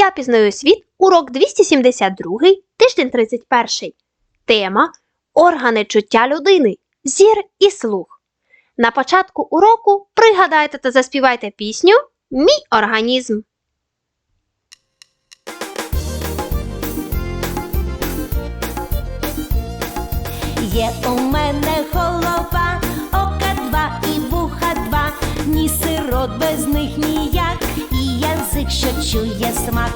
Я пізнаю світ, урок 272, тиждень 31. Тема Органи чуття людини, зір і слух. На початку уроку пригадайте та заспівайте пісню Мій організм. Є у мене голова, ока два і вуха два, ні сирот без них ніяк, і язик, що чує смак.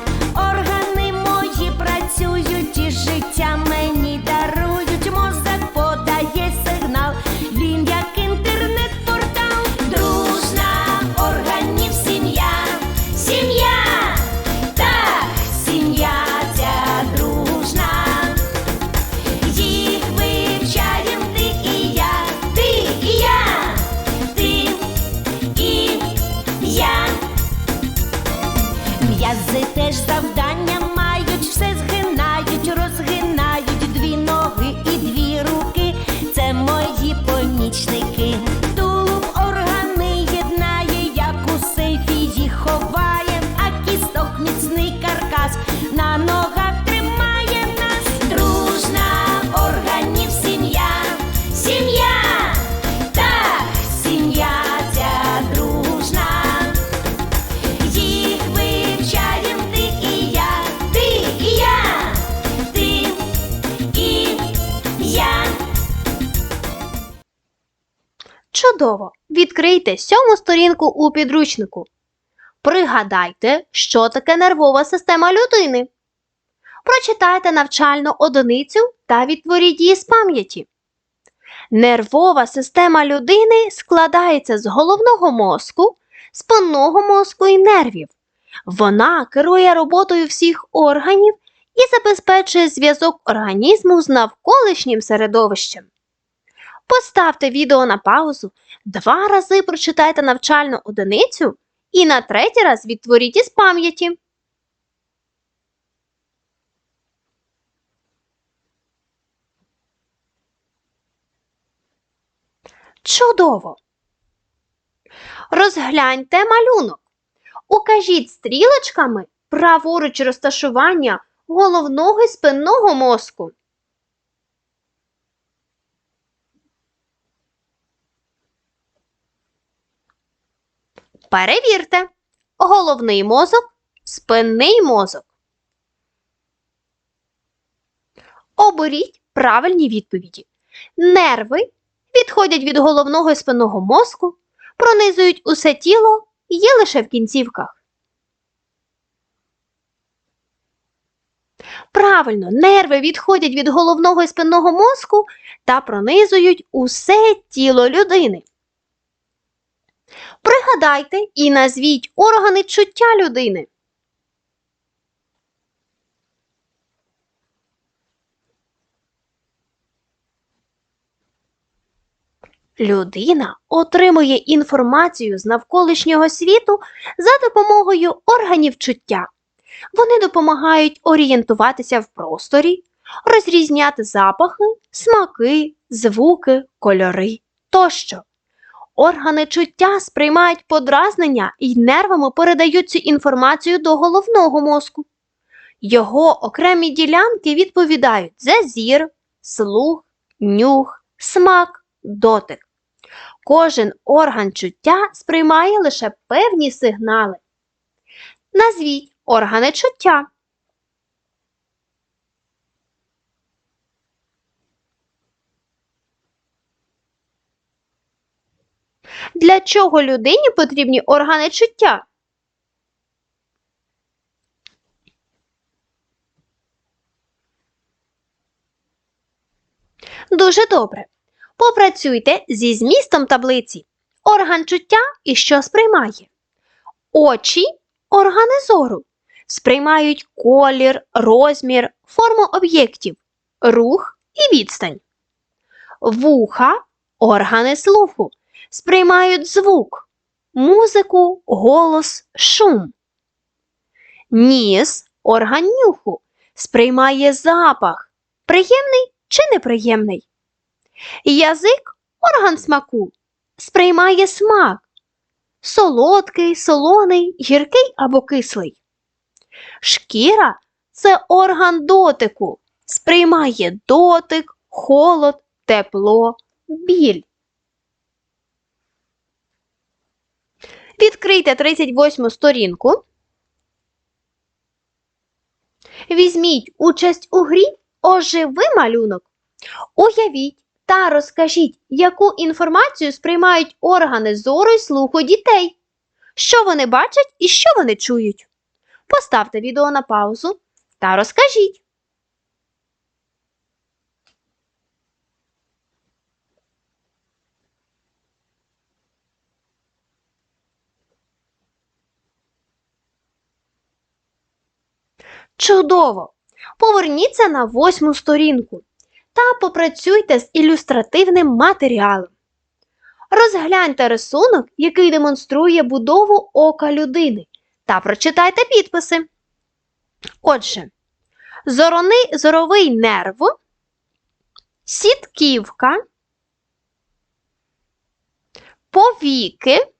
Чудово! Відкрийте сьому сторінку у підручнику. Пригадайте, що таке нервова система людини. Прочитайте навчальну одиницю та відтворіть її з пам'яті. Нервова система людини складається з головного мозку, спинного мозку і нервів. Вона керує роботою всіх органів і забезпечує зв'язок організму з навколишнім середовищем. Поставте відео на паузу, два рази прочитайте навчальну одиницю і на третій раз відтворіть із пам'яті. Чудово! Розгляньте малюнок. Укажіть стрілочками праворуч розташування головного і спинного мозку. Перевірте. Головний мозок, спинний мозок. Оберіть правильні відповіді. Нерви відходять від головного і спинного мозку, пронизують усе тіло, є лише в кінцівках. Правильно, нерви відходять від головного і спинного мозку та пронизують усе тіло людини. Пригадайте і назвіть органи чуття людини. Людина отримує інформацію з навколишнього світу за допомогою органів чуття. Вони допомагають орієнтуватися в просторі, розрізняти запахи, смаки, звуки, кольори тощо. Органи чуття сприймають подразнення і нервами передають цю інформацію до головного мозку. Його окремі ділянки відповідають за зір, слух, нюх, смак, дотик. Кожен орган чуття сприймає лише певні сигнали. Назвіть органи чуття. Для чого людині потрібні органи чуття? Дуже добре. Попрацюйте зі змістом таблиці. Орган чуття і що сприймає? Очі органи зору. Сприймають колір, розмір, форму об'єктів, рух і відстань. Вуха органи слуху сприймають звук, музику, голос, шум. Ніс орган нюху сприймає запах, приємний чи неприємний. Язик орган смаку сприймає смак, солодкий, солоний, гіркий або кислий. Шкіра це орган дотику, сприймає дотик, холод, тепло, біль. Відкрийте 38 сторінку. Візьміть участь у грі Оживи малюнок. Уявіть та розкажіть, яку інформацію сприймають органи зору й слуху дітей. Що вони бачать і що вони чують. Поставте відео на паузу та розкажіть. Чудово! Поверніться на восьму сторінку та попрацюйте з ілюстративним матеріалом. Розгляньте рисунок, який демонструє будову ока людини, та прочитайте підписи. Отже, зорони, зоровий нерв, сітківка, повіки,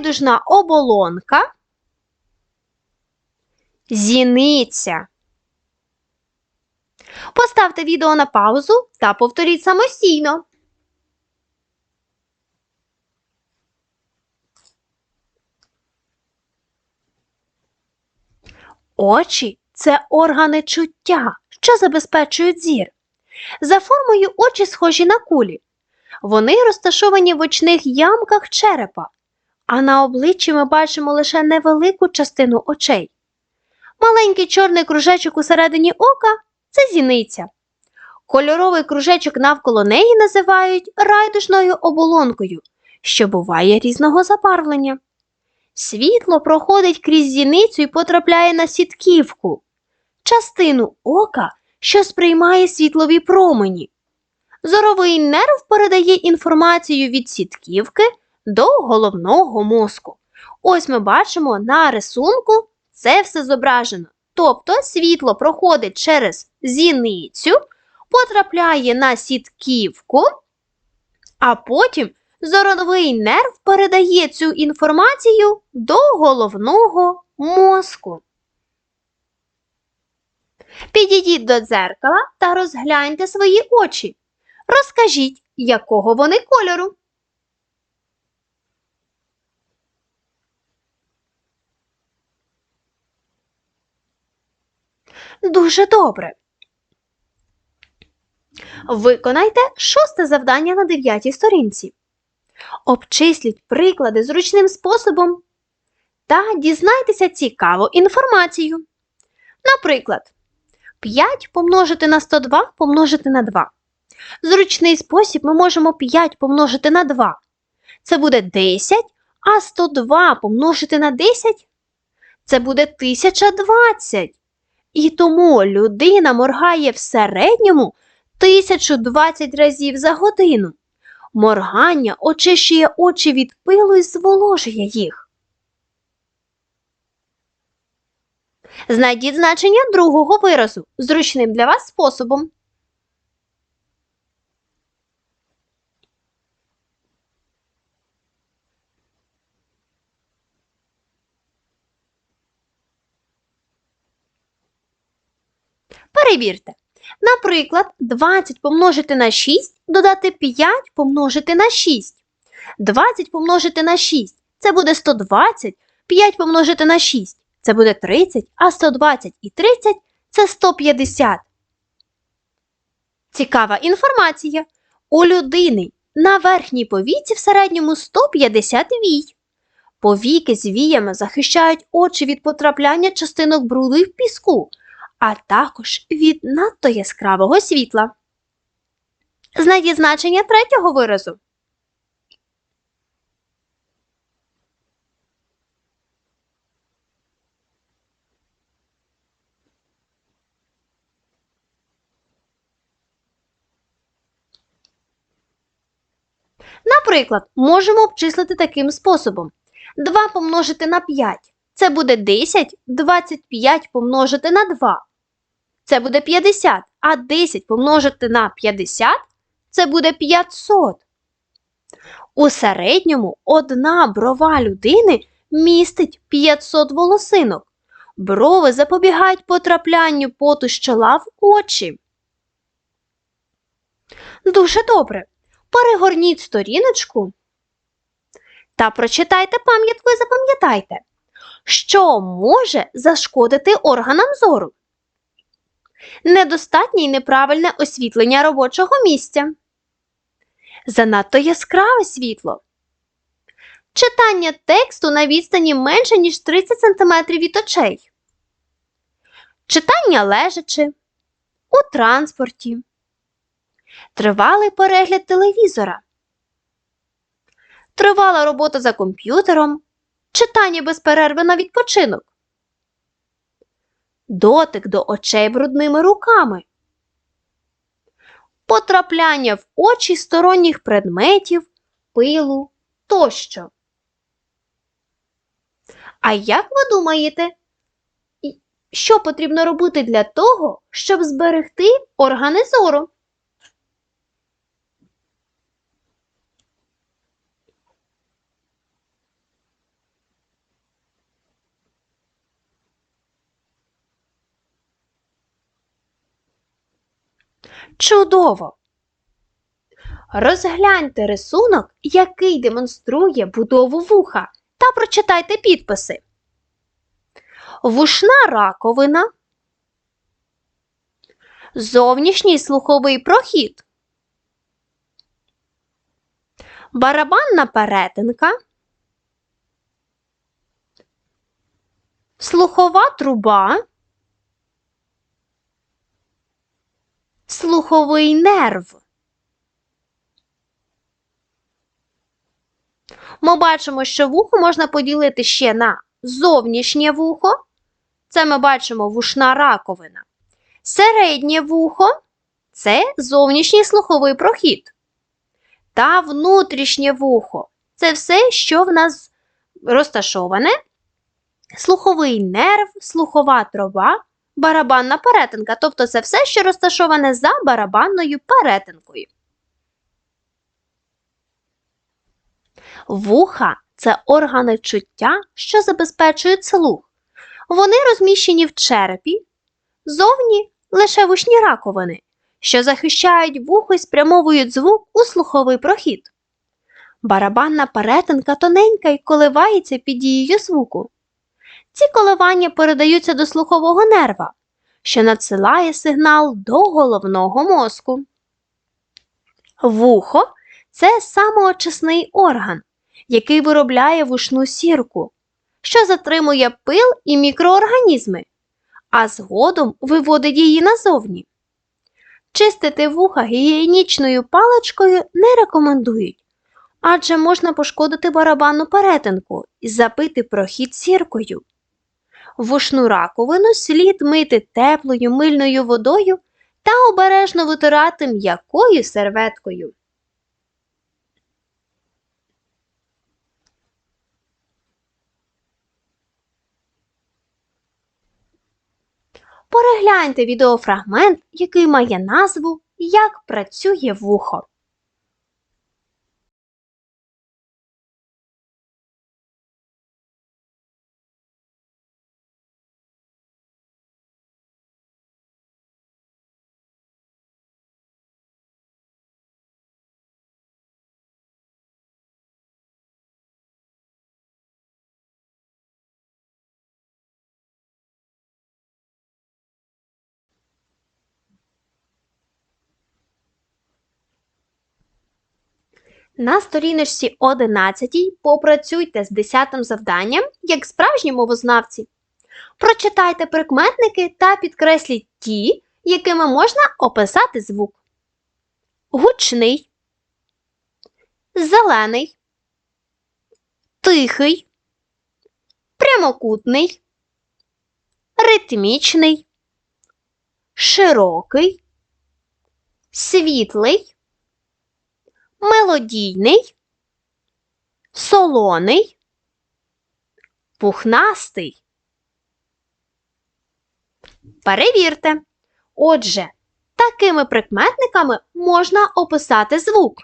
райдужна оболонка, зіниця. Поставте відео на паузу та повторіть самостійно. Очі це органи чуття, що забезпечують зір. За формою очі схожі на кулі. Вони розташовані в очних ямках черепа, а на обличчі ми бачимо лише невелику частину очей. Маленький чорний кружечок у середині ока це зіниця. Кольоровий кружечок навколо неї називають райдужною оболонкою, що буває різного забарвлення. Світло проходить крізь зіницю і потрапляє на сітківку, частину ока, що сприймає світлові промені. Зоровий нерв передає інформацію від сітківки до головного мозку. Ось ми бачимо на рисунку це все зображено. Тобто світло проходить через зіницю, потрапляє на сітківку, а потім зоровий нерв передає цю інформацію до головного мозку. Підійдіть до дзеркала та розгляньте свої очі. Розкажіть, якого вони кольору. Дуже добре. Виконайте шосте завдання на дев'ятій сторінці. Обчисліть приклади зручним способом та дізнайтеся цікаву інформацію. Наприклад, 5 помножити на 102 помножити на 2. Зручний спосіб ми можемо 5 помножити на 2. Це буде 10, а 102 помножити на 10 це буде 1020. І тому людина моргає в середньому 1020 разів за годину. Моргання очищує очі від пилу і зволожує їх. Знайдіть значення другого виразу зручним для вас способом. Перевірте. Наприклад, 20 помножити на 6 додати 5 помножити на 6. 20 помножити на 6 це буде 120, 5 помножити на 6 це буде 30, а 120 і 30 це 150. Цікава інформація. У людини на верхній повіці в середньому 150 вій. Повіки з віями захищають очі від потрапляння частинок бруду і піску, а також від надто яскравого світла. Знайдіть значення третього виразу. Наприклад, можемо обчислити таким способом. 2 помножити на 5 це буде 10, 25 помножити на 2. Це буде 50, а 10 помножити на 50 це буде 500. У середньому одна брова людини містить 500 волосинок. Брови запобігають потраплянню поту з чола в очі. Дуже добре. Перегорніть сторіночку та прочитайте пам'ятку і запам'ятайте, що може зашкодити органам зору. Недостатнє й неправильне освітлення робочого місця. Занадто яскраве світло. Читання тексту на відстані менше, ніж 30 см від очей. Читання лежачи. У транспорті. Тривалий перегляд телевізора. Тривала робота за комп'ютером. Читання без перерви на відпочинок. Дотик до очей брудними руками. Потрапляння в очі сторонніх предметів, пилу тощо. А як ви думаєте, що потрібно робити для того, щоб зберегти органи зору? Чудово! Розгляньте рисунок, який демонструє будову вуха, та прочитайте підписи. Вушна раковина, зовнішній слуховий прохід, барабанна перетинка, слухова труба, слуховий нерв. Ми бачимо, що вухо можна поділити ще на зовнішнє вухо, це ми бачимо вушна раковина. Середнє вухо це зовнішній слуховий прохід. Та внутрішнє вухо це все, що в нас розташоване. Слуховий нерв, слухова труба, барабанна перетинка. Тобто це все, що розташоване за барабанною перетинкою. Вуха це органи чуття, що забезпечують слух. Вони розміщені в черепі, зовні лише вушні раковини, що захищають вухо і спрямовують звук у слуховий прохід. Барабанна перетинка тоненька і коливається під дією звуку. Ці коливання передаються до слухового нерва, що надсилає сигнал до головного мозку. Вухо це самоочисний орган, який виробляє вушну сірку, що затримує пил і мікроорганізми, а згодом виводить її назовні. Чистити вуха гігієнічною паличкою не рекомендують, адже можна пошкодити барабанну перетинку і запити прохід сіркою. Вушну раковину слід мити теплою мильною водою та обережно витирати м'якою серветкою. Перегляньте відеофрагмент, який має назву Як працює вухо. На сторіночці 11 попрацюйте з 10 завданням як справжні мовознавці. Прочитайте прикметники та підкресліть ті, якими можна описати звук. Гучний, зелений, тихий, прямокутний, ритмічний, широкий, світлий мелодійний, солоний, пухнастий. Перевірте. Отже, такими прикметниками можна описати звук: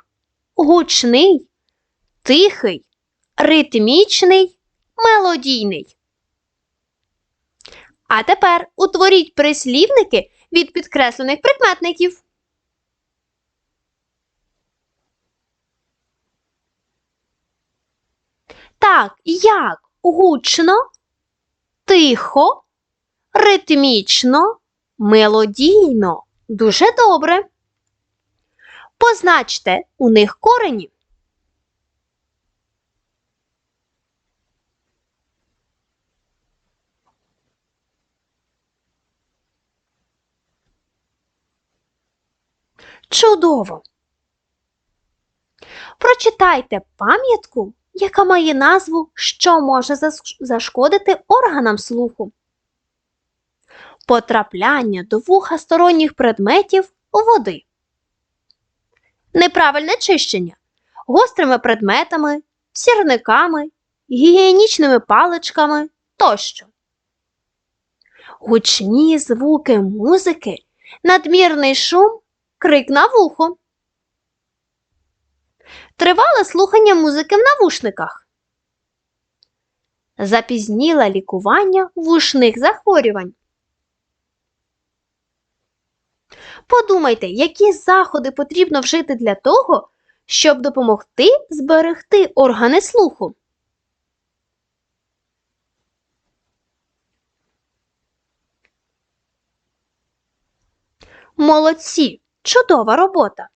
гучний, тихий, ритмічний, мелодійний. А тепер утворіть прислівники від підкреслених прикметників. Так, як гучно, тихо, ритмічно, мелодійно. Дуже добре. Позначте у них корені. Чудово! Прочитайте пам'ятку, яка має назву Що може зашкодити органам слуху. Потрапляння до вуха сторонніх предметів води. Неправильне чищення гострими предметами, сірниками, гігієнічними паличками тощо. Гучні звуки музики, надмірний шум, крик на вухо. Тривале слухання музики в навушниках. Запізніле лікування вушних захворювань. Подумайте, які заходи потрібно вжити для того, щоб допомогти зберегти органи слуху. Молодці! Чудова робота!